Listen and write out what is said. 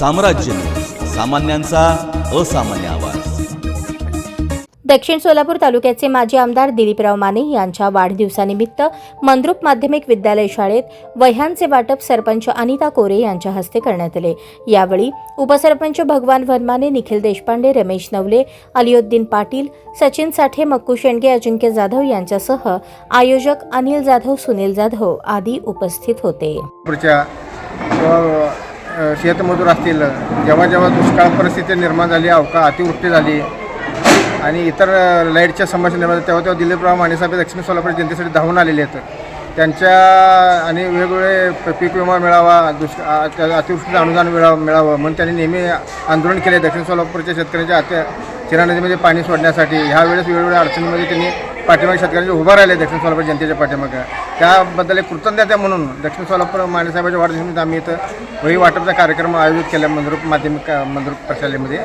साम्राज्य. सामान्यांचा असामान्य आवाज. दक्षिण सोलापूर तालुक्याचे माजी आमदार दिलीपराव माने यांच्या वाढदिवसानिमित्त मंद्रुप माध्यमिक विद्यालय शाळेत वह्यांचे वाटप सरपंच अनिता कोरे यांच्या हस्ते करण्यात आले. यावेळी उपसरपंच भगवान वनमाने निखिल देशपांडे रमेश नवले अलियुद्दीन पाटील सचिन साठे मक्कू शेंडगे अजिंक्य जाधव यांच्यासह आयोजक अनिल जाधव सुनील जाधव आदी उपस्थित होते. शेतमजूर असतील जेव्हा जेव्हा दुष्काळ परिस्थिती निर्माण झाली अवका अतिवृष्टी झाली आणि इतर लाईटच्या समस्या निर्माण झाल्या, तेव्हा तेव्हा दिलीपराव मानेसाहेब दक्षिण सोलापूर जनतेसाठी धावून आलेले आहेत. त्यांच्या आणि वेगवेगळे प- पीक विमा मिळावा दुष् त्या अतिवृष्टीचं अनुदान मिळावं मिळावं म्हणून त्यांनी नेहमी आंदोलन केले. दक्षिण सोलापूरच्या शेतकऱ्यांच्या अत्या चिरा नदीमध्ये पाणी सोडण्यासाठी. ह्या वेळेस वेगवेगळ्या अडचणीमध्ये त्यांनी पाठीमागे शेतकऱ्यांचे उभं राहिले दक्षिण सोलापूर जनतेच्या पाठीमागं त्याबद्दल एक कृतज्ञता म्हणून दक्षिण सोलापूर माणसाहेबाच्या वाढदिवसानिमित्त आम्ही इथं वही वाटपचा कार्यक्रम आयोजित केला मंद्रुप माध्यमिक मंद्रुप प्रशालेमध्ये.